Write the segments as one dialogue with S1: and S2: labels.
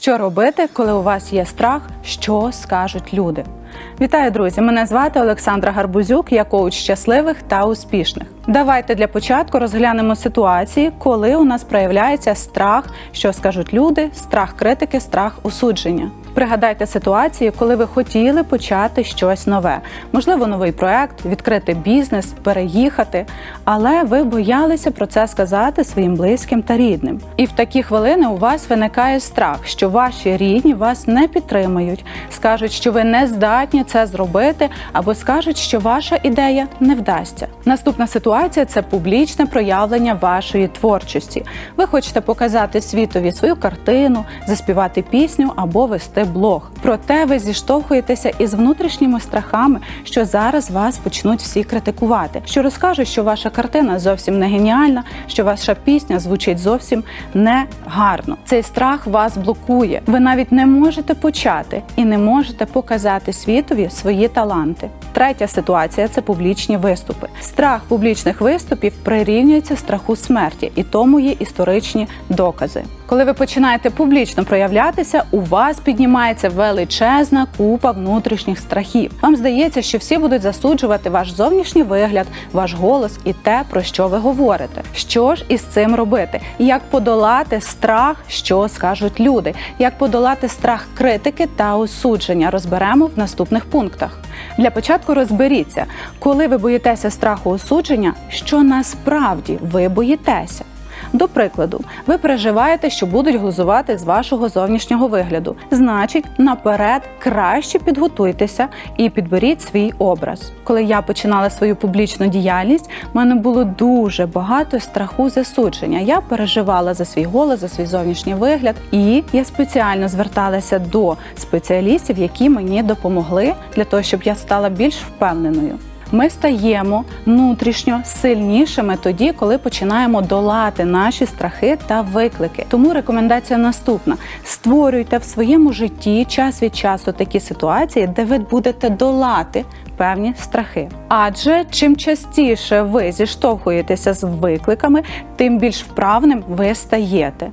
S1: Що робити, коли у вас є страх, що скажуть люди? Вітаю, друзі! Мене звати Олександра Гарбузюк, я коуч щасливих та успішних. Давайте для початку розглянемо ситуації, коли у нас проявляється страх, що скажуть люди, страх критики, страх осудження. Пригадайте ситуації, коли ви хотіли почати щось нове, можливо, новий проект, відкрити бізнес, переїхати, але ви боялися про це сказати своїм близьким та рідним. І в такі хвилини у вас виникає страх, що ваші рідні вас не підтримають, скажуть, що ви не здатні це зробити, або скажуть, що ваша ідея не вдасться. Наступна ситуація це публічне проявлення вашої творчості. Ви хочете показати світові свою картину, заспівати пісню або вести блог. Проте ви зіштовхуєтеся із внутрішніми страхами, що зараз вас почнуть всі критикувати, що розкажуть, що ваша картина зовсім не геніальна, що ваша пісня звучить зовсім не гарно. Цей страх вас блокує. Ви навіть не можете почати і не можете показати світові свої таланти. Третя ситуація це публічні виступи. Страх публічних виступів прирівнюється страху смерті, і тому є історичні докази. Коли ви починаєте публічно проявлятися, у вас піднімається величезна купа внутрішніх страхів. Вам здається, що всі будуть засуджувати ваш зовнішній вигляд, ваш голос і те, про що ви говорите. Що ж із цим робити? Як подолати страх, що скажуть люди? Як подолати страх критики та осудження? Розберемо в наступних пунктах. Для початку розберіться, коли ви боїтеся страху осудження, що насправді ви боїтеся. До прикладу, ви переживаєте, що будуть глузувати з вашого зовнішнього вигляду. Значить, наперед краще підготуйтеся і підберіть свій образ. Коли я починала свою публічну діяльність, в мене було дуже багато страху засудження. Я переживала за свій голос, за свій зовнішній вигляд, і я спеціально зверталася до спеціалістів, які мені допомогли для того, щоб я стала більш впевненою. Ми стаємо внутрішньо сильнішими тоді, коли починаємо долати наші страхи та виклики. Тому рекомендація наступна: створюйте в своєму житті час від часу такі ситуації, де ви будете долати певні страхи. Адже чим частіше ви зіштовхуєтеся з викликами, тим більш вправним ви стаєте.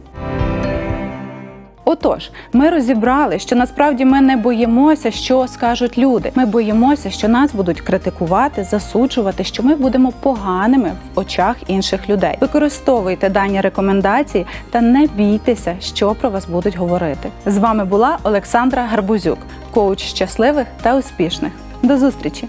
S1: Отож, ми розібрали, що насправді ми не боїмося, що скажуть люди. Ми боїмося, що нас будуть критикувати, засуджувати, що ми будемо поганими в очах інших людей. Використовуйте дані рекомендації та не бійтеся, що про вас будуть говорити. З вами була Олександра Гарбузюк, коуч щасливих та успішних. До зустрічі!